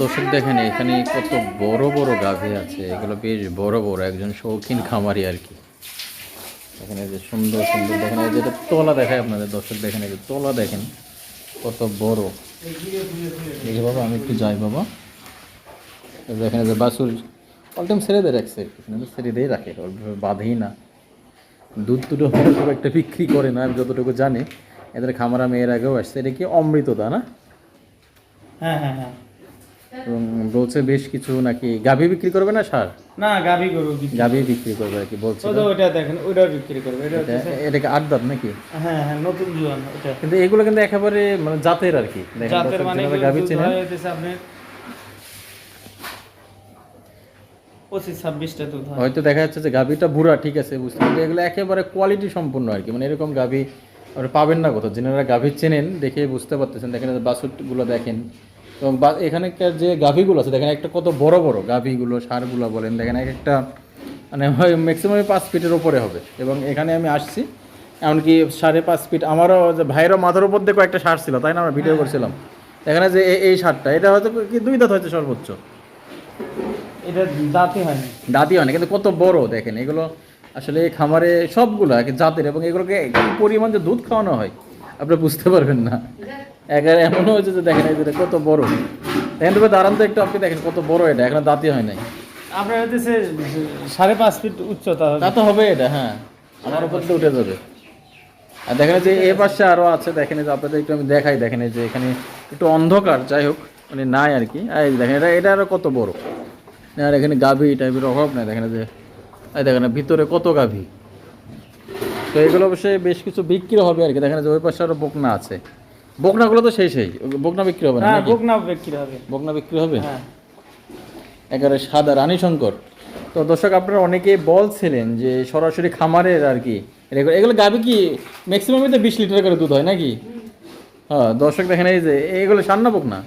দর্শক দেখেন, এখানে কত বড় বড় গাভী আছে, এগুলো বেশ বড় বড়, একজন শৌখিন খামারি আর কি। এখানে যে সুন্দর সুন্দর, দেখেন এই যেটা তলা দেখায় আপনাদের, দর্শক দেখেন এই যে তলা দেখেন, কত বড়। দেখি বাবা, আমি একটু যাই বাবা। এই যে বাসুর অল টাইম ছেড়ে দিয়ে রাখছে, এখানে ছেড়ে দিয়ে রাখে বাঁধেই না। দুধ দুটো একটা বিক্রি করে না, আমি যতটুকু জানি। এদের খামারা মেয়ের আগেও আসছে এটা কি অমৃততা না? হ্যাঁ হ্যাঁ হ্যাঁ। এবং বলছে বেশ কিছু নাকি গাভী বিক্রি করবে না সার? না গাভি গরু গাভী বিক্রি করবে আর কি বলছে ও তো ওইটা দেখেন ওইটাও বিক্রি করবে এটা এটাকে আট দাঁত নাকি? হ্যাঁ হ্যাঁ নতুন জুয়ান ওটা। কিন্তু এগুলো কিন্তু একেবারে মানে জাতের আর কি। জাতের মানে গাভী চেনেন হয় হয়। হয়তো দেখা যাচ্ছে যে গাভীটা বুড়া ঠিক আছে বুঝতে এগুলো একেবারে কোয়ালিটি সম্পূর্ণ আর কি। মানে এরকম গাভী আপনি পাবেন না কোথাও। যিনারা গাভী চেনেন দেখে বুঝতে পারতেছেন। দেখেন বাছুরগুলো দেখেন। এবং বা- এখানকার যে গাভীগুলো আছে দেখেন একটা কত বড় বড় গাভীগুলো সারগুলো বলেন। দেখেন এক একটা মানে হয় ম্যাক্সিমাম পাঁচ ফিটের উপরে হবে। এবং এখানে আমি আসছি। এমনকি সাড়ে পাঁচ ফিট আমারও যে ভাইয়েরও মাথার উপর দিয়ে কয়েকটা সার ছিল তাই না? আমরা ভিডিও করছিলাম। এখানে যে এই- সারটা এটা হয়তো কি দুই দাঁত হয়তো সর্বোচ্চ? এটা দাঁতই হয়নি। দাঁতই হয় না কিন্তু কত বড় দেখেন। এগুলো আসলে এই খামারে সবগুলো জাতের এবং এগুলোকে কি পরিমাণ যে দুধ খাওয়ানো হয় আপনি বুঝতে পারবেন না। একেবারে এমনও হয়েছে যে দেখেন যে কত বড়। দেখেন তবে দাঁড়ান তো একটু আপনি দেখেন কত বড় এটা এখন দাঁতি হয় নাই। আপনার হচ্ছে সাড়ে পাঁচ ফিট উচ্চতা। তা তো হবে এটা হ্যাঁ। আমার উপর দিয়ে উঠে যাবে। আর দেখেন যে এ পাশে আরও আছে দেখেন যে আপনাদের একটু আমি দেখাই দেখেন যে এখানে একটু অন্ধকার যাই হোক মানে নাই আর কি। আর দেখেন এটা এটা আরও কত বড়। আর এখানে গাভী টাইপের অভাব নাই দেখেন যে এই দেখেন ভিতরে কত গাভী? তো এগুলো অবশ্যই বেশ কিছু বিক্রি হবে আর কি। দেখেন যে ওই পাশে আরও বকনা আছে। বকনাগুলো তো সেই সেই বকনা বিক্রি হবে না হ্যাঁ বকনা বিক্রি হবে। বকনা বিক্রি হবে? হ্যাঁ। একেবারে সাদা রানী শঙ্কর তো দর্শক আপনারা অনেকেই বলছিলেন যে সরাসরি খামারের আর কি এগুলো- গাবে কি ম্যাক্সিমামই তো বিশ লিটার করে দুধ হয় নাকি? হ্যাঁ দর্শক দেখেন এই যে এগুলো সান্না বোক না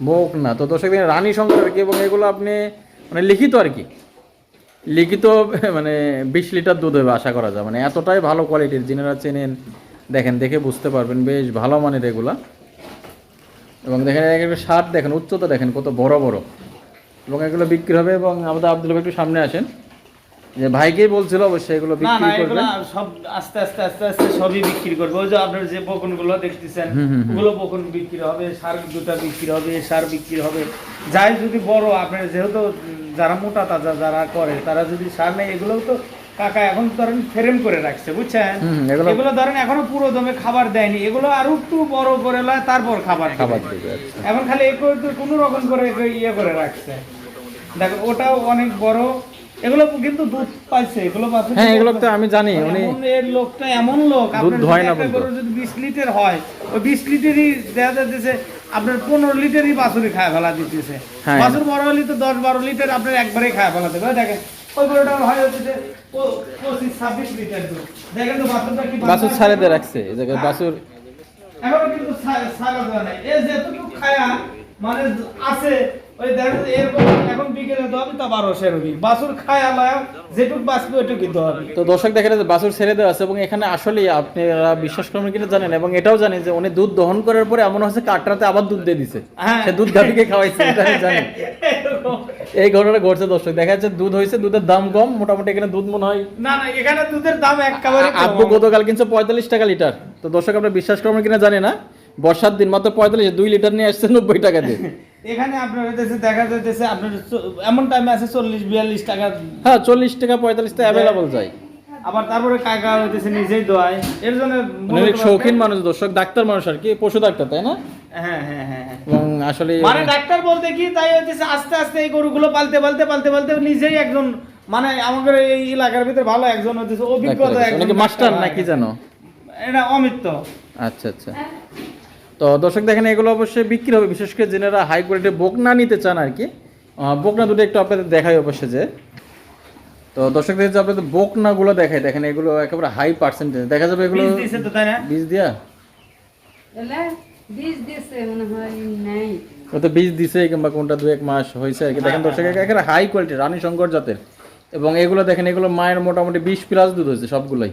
বোক না তো দর্শক দেখেন রানী শঙ্কর আর কি এবং এগুলো আপনি মানে লিখিত আর কি। লিখিত মানে বিশ লিটার দুধ হবে আশা করা যায়। মানে এতটাই ভালো কোয়ালিটির যিনারা চেনেন দেখেন দেখে বুঝতে পারবেন। বেশ ভালো মানের এগুলা। এবং দেখেন এক একটা শার্ট দেখেন উচ্চতা দেখেন কত বড় বড়। এবং এগুলো বিক্রি হবে এবং আমাদের আব্দুল ভাই একটু সামনে আসেন। যে ভাইকেই বলছিল অবশ্যই এগুলো বিক্রি না করবে এগুলো সব আস্তে আস্তে আস্তে আস্তে সবই বিক্রি করবে। ওই যে আপনার যে বকনগুলো দেখতেছেন। ওগুলো বকন বিক্রি হবে সার দুটা বিক্রি হবে সার বিক্রি হবে। যাই যদি বড় আপনার যেহেতু যারা মোটা তাজা যারা করে তারা যদি সার নেই এগুলো তো কাকা এখন ধরেন ফ্রেম করে রাখছে বুঝছেন? এগুলো- ধরেন এখনও পুরো দমে খাবার দেয়নি এগুলো আরও একটু বড় করে লয় তারপর খাবার খাবার আচ্ছা। এখন খালি কোনো রকম করে ইয়ে করে রাখছে। দেখো ওটাও অনেক বড়। এগুলো কিন্তু দুধ পাইছে এগুলো হ্যাঁ এগুলো তো আমি জানি উনি এর লোকটা এমন লোক দুধ যদি না বলতো। যদি বিশ লিটার হয় ওই বিশ লিটারই দেখা যাচ্ছে আপনার পনেরো লিটারই বাছুরি খায় ফেলা দিতেছে। হ্যাঁ। বাছুর বড় হলে তো দশ বারো লিটার আপনার একবারে খায় ফেলা দেবে। দেখেন ওই গরুটা হয় হচ্ছে পঁচিশ ছাব্বিশ লিটার দুধ। দেখেন তো বাছুরটা কি বাছুর। ছাড়ে দিয়ে রাখছে এই জায়গায় বাছুর এখনও কিন্তু ছাড়া দেওয়া নাই। এ যেটুকু খায়া মানে আছে ওই দেখো এরকম এখন বিকেলে তো তা বারোশো রবি বাছুর খায়া লয়া যেটুক বাঁচবে হবে তো দর্শক দেখেন যে বাছুর ছেড়ে দেওয়া আছে এবং এখানে আসলে আপনারা বিশ্বাস করবেন কিনা জানেন এবং এটাও জানেন যে উনি দুধ দহন করার পরে এমন হচ্ছে কাটরাতে আবার দুধ দিয়ে দিছে হ্যাঁ। সে দুধ গাভিকে খাওয়াইছে এটা আমি জানি এরকম। এই ঘটনা ঘটছে দর্শক দেখা যাচ্ছে দুধ হয়েছে দুধের দাম কম মোটামুটি এখানে দুধ মনে হয় না না এখানে দুধের দাম একেবারে। আব্বু গতকাল কিনছে পঁয়তাল্লিশ টাকা লিটার তো দর্শক আপনার বিশ্বাস করবেন কিনা জানি না বর্ষার দিন মাত্র পঁয়তাল্লিশ দুই লিটার নিয়ে আসছে নব্বই টাকা দিয়ে এখানে আপনার হইতেছে দেখা যাইতেছে আপনার এমন টাইমে আছে চল্লিশ বিয়াল্লিশ টাকা। হ্যাঁ চল্লিশ টাকা পঁয়তাল্লিশ টাকা অ্যাভেলেবল যায়। আবার তারপরে কাকা হইতেছে নিজেই দোয়ায়। এর জন্য মানে অনেক শৌখিন মানুষ দর্শক ডাক্তার মানুষ আর কি পশু ডাক্তার তাই না? হ্যাঁ হ্যাঁ হ্যাঁ হ্যাঁ। এবং আসলে মানে ডাক্তার বলতে কি তাই হচ্ছে আস্তে আস্তে এই গরুগুলো পালতে পালতে পালতে পালতে নিজেই একজন মানে আমাদের এই এলাকার ভিতরে ভালো একজন হচ্ছে অভিজ্ঞতা একজন মাস্টার নাকি হয়। জানো এটা অমিত্র আচ্ছা আচ্ছা। তো দর্শক দেখেন এগুলো অবশ্যই বিক্রি হবে বিশেষ করে যেনারা হাই কোয়ালিটির বকনা নিতে চান আর কি। বকনা দুটো একটু আপনাদের দেখাই অবশ্যই যে। তো দর্শক দেখছে আপনাদের বকনাগুলো দেখাই দেখেন এগুলো একেবারে হাই পার্সেন্টেজ দেখা যাবে এগুলো বীজ দিছে তো তাই না? বীজ দিয়া? এলে বীজ দিছে মনে হয় নাই। ও তো বীজ দিছে কিংবা কোনটা দু এক মাস হয়েছে আর কি। দেখেন দর্শক একেবারে হাই কোয়ালিটি রানী শঙ্কর জাতের। এবং এগুলো দেখেন এগুলো মায়ের মোটামুটি বিশ প্লাস দুধ হয়েছে সবগুলোই।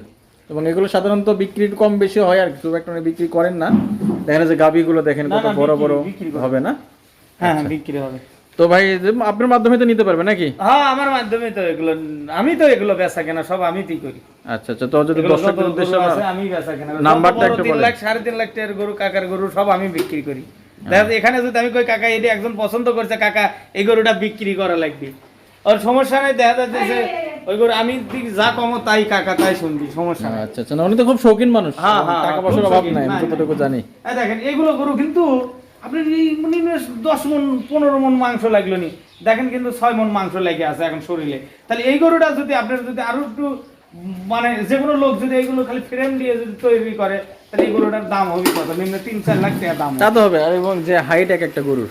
এবং এগুলো সাধারণত বিক্রি কম বেশি হয় আর কি, খুব একটা বিক্রি করেন না। দেখেন যে গাবিগুলো দেখেন কত বড় বড় হবে না? হ্যাঁ হ্যাঁ বিক্রি হবে। তো ভাই আপনার মাধ্যমে তো নিতে পারবে নাকি? হ্যাঁ আমার মাধ্যমে তো এগুলো আমি তো এগুলো বেচা কেনা সব আমি তুই করি। আচ্ছা আচ্ছা তো যদি দর্শকদের উদ্দেশ্যে আমি বেচা কেনা নাম্বারটা একটু বলেন। লাখ সাড়ে তিন লাখ টাকার গরু কাকার গরু সব আমি বিক্রি করি। দেখা যাচ্ছে এখানে যদি আমি কই কাকা এটি একজন পছন্দ করছে কাকা এই গরুটা বিক্রি করা লাগবে। আর সমস্যা নাই দেখা যাচ্ছে যে ওই আমি যা কমো তাই কাকা তাই শুনবি সমস্যা নেই। আচ্ছা আচ্ছা উনি তো খুব শৌখিন মানুষ। হ্যাঁ, হ্যাঁ, টাকা পয়সার অভাব নাই আমি যতটুকু জানি। এই দেখেন এগুলো গরু কিন্তু আপনি দশ মন পনেরো মন মাংস লাগল নি দেখেন কিন্তু ছয় মন মাংস লেগে আছে এখন শরীরে। তাহলে এই গরুটা যদি আপনার যদি আরও একটু মানে যে কোনো লোক যদি এইগুলো খালি ফ্রেম দিয়ে যদি তৈরি করে তাহলে এই গরুটার দাম হবে কত? নিম্ন তিন চার লাখ টাকা দাম। তা তো হবে এবং যে হাইট এক একটা গরুর।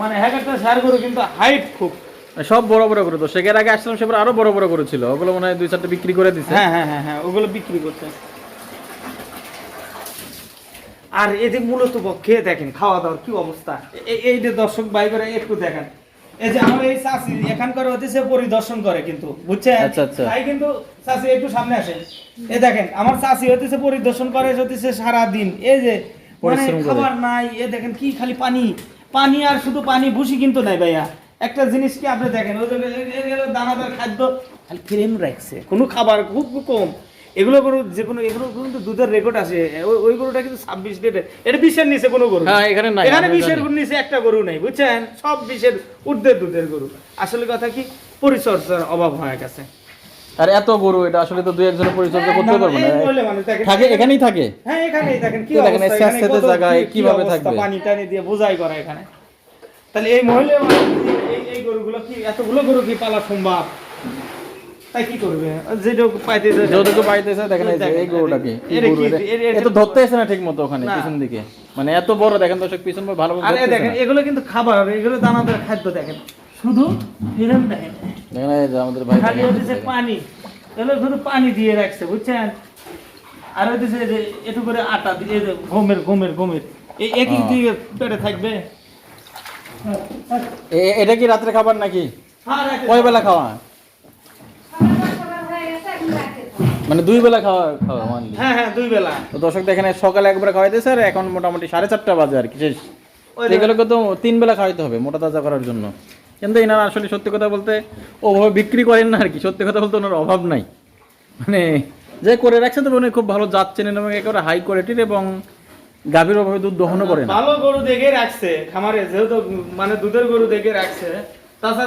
মানে হ্যাঁ একটা সার গরু কিন্তু হাইট খুব। সব বড় বড় গরু তো। সেকের আগে আসলাম সেবার আরও বড় বড় গরু ছিল। ওগুলো মনে হয় দুই চারটে বিক্রি করে দিছে। হ্যাঁ হ্যাঁ হ্যাঁ হ্যাঁ ওগুলো বিক্রি করতে আর এই যে মূলত খেয়ে দেখেন খাওয়া দাওয়ার কি অবস্থা। এই যে দর্শক ভাই করে একটু দেখেন। এই যে আমার এই চাষি এখানকার হচ্ছে পরিদর্শন করে কিন্তু বুঝছেন? আচ্ছা, আচ্ছা। তাই কিন্তু চাষি একটু সামনে আসেন এ দেখেন আমার চাষি হতেছে পরিদর্শন করে হতেছে সারা দিন এই যে মানে করে। খাবার নাই এ দেখেন কি খালি পানি। পানি আর শুধু পানি ভুসি কিন্তু নাই ভাইয়া। একটা জিনিস কি আপনি দেখেন? দানাদার খাদ্য খালি ফ্রেম রাখছে। কোনো খাবার খুব কম। এগুলো গরু যে কোনো এগুলো কিন্তু দুধের রেকর্ড আছে। ওই- গরুটা কিন্তু ছাব্বিশ ডেটে এটা বিশের নিচে কোনো গরু হ্যাঁ, এখানে নাই, এখানে বিশের। নিচে একটা গরু নেই বুঝছেন? সব বিশের ঊর্ধ্বের দুধের গরু। আসলে কথা কি? পরিচর্যার অভাব হয়ে গেছে। আর এত গরু এটা আসলে তো দুই একজনের পরিচর্যা করতে না, পারবে না। থাকে এখানেই থাকে। হ্যাঁ এখানেই দেখেন। কি দেখেন, জায়গায় কীভাবে থাকবে? পানি টানি দিয়ে বোঝাই করা এখানে। তাহলে এই মহিলা এই এই গরুগুলো কি এতগুলো গরু কি পালা সম্ভব? তাই কি করবে? যেটুকু পাইতে যতটুকু পাইতেছে দেখেন এই গরুটা কি? কি এটা গরু কি- এটা? এর- এর- এ তো ধরতে না ঠিক মতো ওখানে পিছন দিকে। মানে এত বড় দেখেন দর্শক পিছন ভালো আরে দেখেন এগুলো কিন্তু খাবার এগুলো দানাদার খাদ্য দেখেন। শুধু ফিরেন দেখেন। দেখেন এই যে আমাদের ভাই খালি হচ্ছে পানি। এগুলো শুধু পানি দিয়ে রাখছে বুঝছেন? আর হচ্ছে যে একটু করে আটা দিয়ে গমের গমের গমের। এই একই হ্যাঁ। পেটে থাকবে? এটা কি রাত্রে খাবার নাকি? হ্যাঁ। কয় বেলা খাওয়া? এখন। মানে দুই বেলা খাওয়া খাওয়া হ্যাঁ হ্যাঁ দুই বেলা। তো দর্শক দেখেন এই সকালে একবার খাওয়াইতেছে আর এখন মোটামুটি সাড়ে চারটা বাজে আর কি শেষ। এগুলোকে তো তিন বেলা খাওয়াইতে হবে মোটা তাজা করার জন্য। কিন্তু এনারা আসলে সত্যি কথা বলতে ওভাবে বিক্রি করেন না আর কি সত্যি কথা বলতে ওনার অভাব নাই। মানে যে করে রাখছে তো উনি খুব ভালো জাত চেনেন এবং একেবারে হাই কোয়ালিটির এবং গাভীর অভাবে দুধ দহনও করে না। ভালো গরু দেখে রাখছে, খামারে যেহেতু মানে দুধের গরু দেখে রাখছে, তাছাড়া